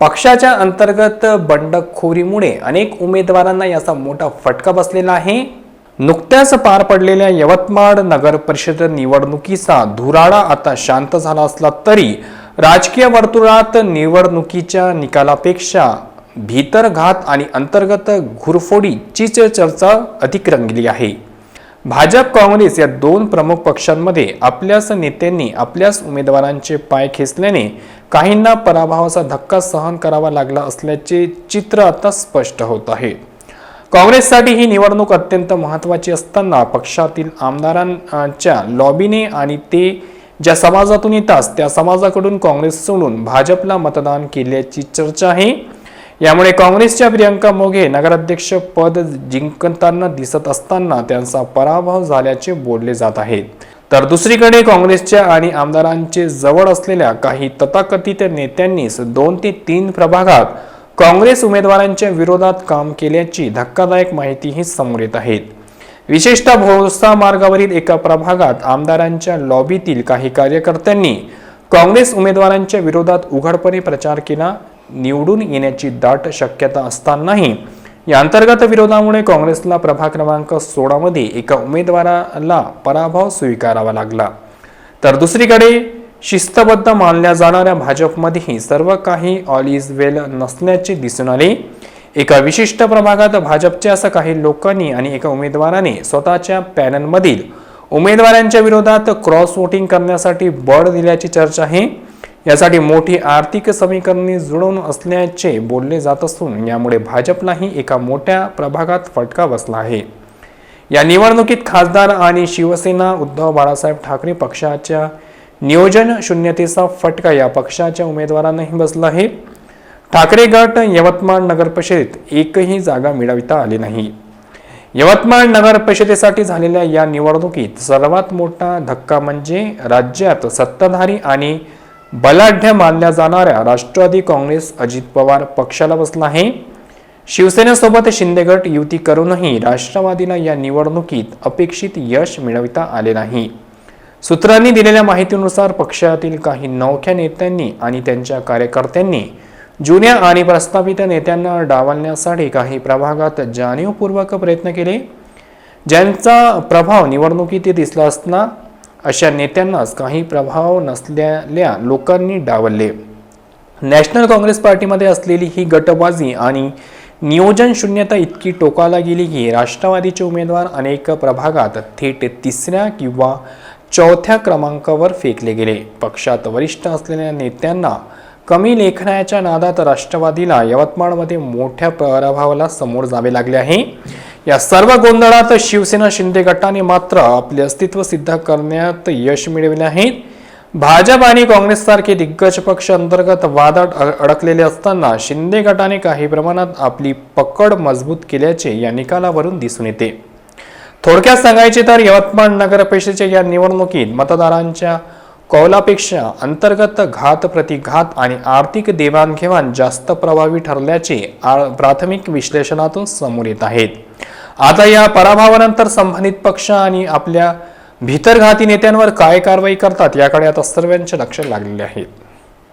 पक्षाच्या अंतर्गत बंडखोरीमुळे अनेक उमेदवारांना याचा मोठा फटका बसलेला आहे. नुकत्याच पार पडलेल्या यवतमाळ नगर परिषद निवडणुकीचा धुराळा आता शांत झाला असला तरी राजकीय वर्तुळात निवडणुकीच्या निकालापेक्षा भीतरघात आणि अंतर्गत घुरफोडीचीच चर्चा अधिक रंगली आहे. भाजप काँग्रेस या दोन प्रमुख पक्षांमध्ये आपल्याच नेत्यांनी आपल्याच उमेदवारांचे पाय खेचल्याने काहींना पराभवाचा धक्का सहन करावा लागला असल्याचे चित्र आता स्पष्ट होत आहे. काँग्रेससाठी ही निवडणूक अत्यंत महत्त्वाची असताना पक्षातील आमदारांच्या लॉबीने आणि ते ज्या समाजातून येतात त्या समाजाकडून काँग्रेस सोडून भाजपला मतदान केल्याची चर्चा आहे. यामुळे काँग्रेसच्या प्रियंका मोघे नगराध्यक्ष पद जिंकताना दिसत असताना त्यांचा पराभव झाल्याचे बोलले जात आहेत तर दुसरीकडे काँग्रेसच्या आणि आमदारांचे जवळ असलेल्या काही तथाकथित नेत्यांनीच दोन ते तीन प्रभागात काँग्रेस उमेदवारांच्या विरोधात काम केल्याची धक्कादायक माहितीही समोर येत आहेत विशेषतः भोसा मार्गावरील एका प्रभागात आमदारांच्या लॉबीतील काही कार्यकर्त्यांनी काँग्रेस उमेदवारांच्या विरोधात उघडपणे प्रचार केला निवडून येण्याची दाट शक्यता असतानाही या अंतर्गत विरोधामुळे काँग्रेसला प्रभाग क्रमांक सोळामध्ये एका उमेदवाराला पराभव स्वीकारावा लागला. तर दुसरीकडे शिस्तबद्ध मानल्या जाणाऱ्या भाजपमध्येही सर्व काही ऑल इज वेल नसल्याचे दिसून आले. एका विशिष्ट प्रभागात भाजपच्या असं काही लोकांनी आणि एका उमेदवाराने स्वतःच्या पॅनलमधील उमेदवारांच्या विरोधात क्रॉस वोटिंग करण्यासाठी बळ दिल्याची चर्चा आहे. यासाठी मोठी आर्थिक समीकरणे जुळवून असल्याचे बोलले जात असून यामुळे भाजपलाही एका मोठ्या प्रभागात फटका बसला आहे. या निवडणुकीत खासदार आणि शिवसेना उद्धव बाळासाहेब ठाकरे पक्षाच्या नियोजन शून्यतेचा फटका या पक्षाच्या उमेदवारांनाही बसला आहे. ठाकरे गट यवतमाळ नगर परिषदेत एकही जागा मिळविता आली नाही. यवतमाळ नगर परिषदेसाठी झालेल्या या निवडणुकीत सर्वात मोठा धक्का म्हणजे राज्यात सत्ताधारी आणि बलाढ्य मानल्या जाणाऱ्या राष्ट्रवादी काँग्रेस अजित पवार पक्षाला बसला आहे. शिवसेनेसोबत शिंदेगट युती करूनही राष्ट्रवादीला या निवडणुकीत अपेक्षित यश मिळविता आले नाही. सूत्रांनी दिलेल्या माहितीनुसार पक्षातील काही नवख्या नेत्यांनी आणि त्यांच्या कार्यकर्त्यांनी जुन्या आणि प्रस्थापित नेत्यांना डावलण्यासाठी काही प्रभागात जाणीवपूर्वक प्रयत्न केले. ज्यांचा प्रभाव निवडणुकीत दिसला असता अशा नेत्यांनाच काही प्रभाव नसलेल्या लोकांनी डावलले. नॅशनल काँग्रेस पार्टीमध्ये असलेली ही गटबाजी आणि नियोजन शून्यता इतकी टोकाला गेली की राष्ट्रवादीचे उमेदवार अनेक प्रभागात थेट तिसऱ्या किंवा चौथ्या क्रमांकावर फेकले गेले. पक्षात वरिष्ठ असलेल्या नेत्यांना कमी लेखनाच्या नादात राष्ट्रवादीला यवतमाळमध्ये मोठ्या प्रभावाला समोर जावे लागले आहे. या सर्व गोंधळात शिवसेना शिंदे गटाने मात्र आपले अस्तित्व सिद्ध करण्यात यश मिळविले आहे. भाजप आणि काँग्रेससारखे दिग्गज पक्ष अंतर्गत वादात अ- अडकलेले असताना शिंदे गटाने काही प्रमाणात आपली पकड मजबूत केल्याचे या निकालावरून दिसून येते. थोडक्यात सांगायचे तर यवतमाळ नगर परिषदेच्या या निवडणुकीत मतदारांच्या कौलापेक्षा अंतर्गत घात प्रतिघात आणि आर्थिक देवाणघेवाण जास्त प्रभावी ठरल्याचे आ- प्राथमिक विश्लेषणातून समोर येत आहेत. आता या पराभवानंतर संबंधित पक्ष आणि आपल्या भीतरघाती नेत्यांवर काय कारवाई करतात याकडे आता सर्वांचे लक्ष लागलेले आहे.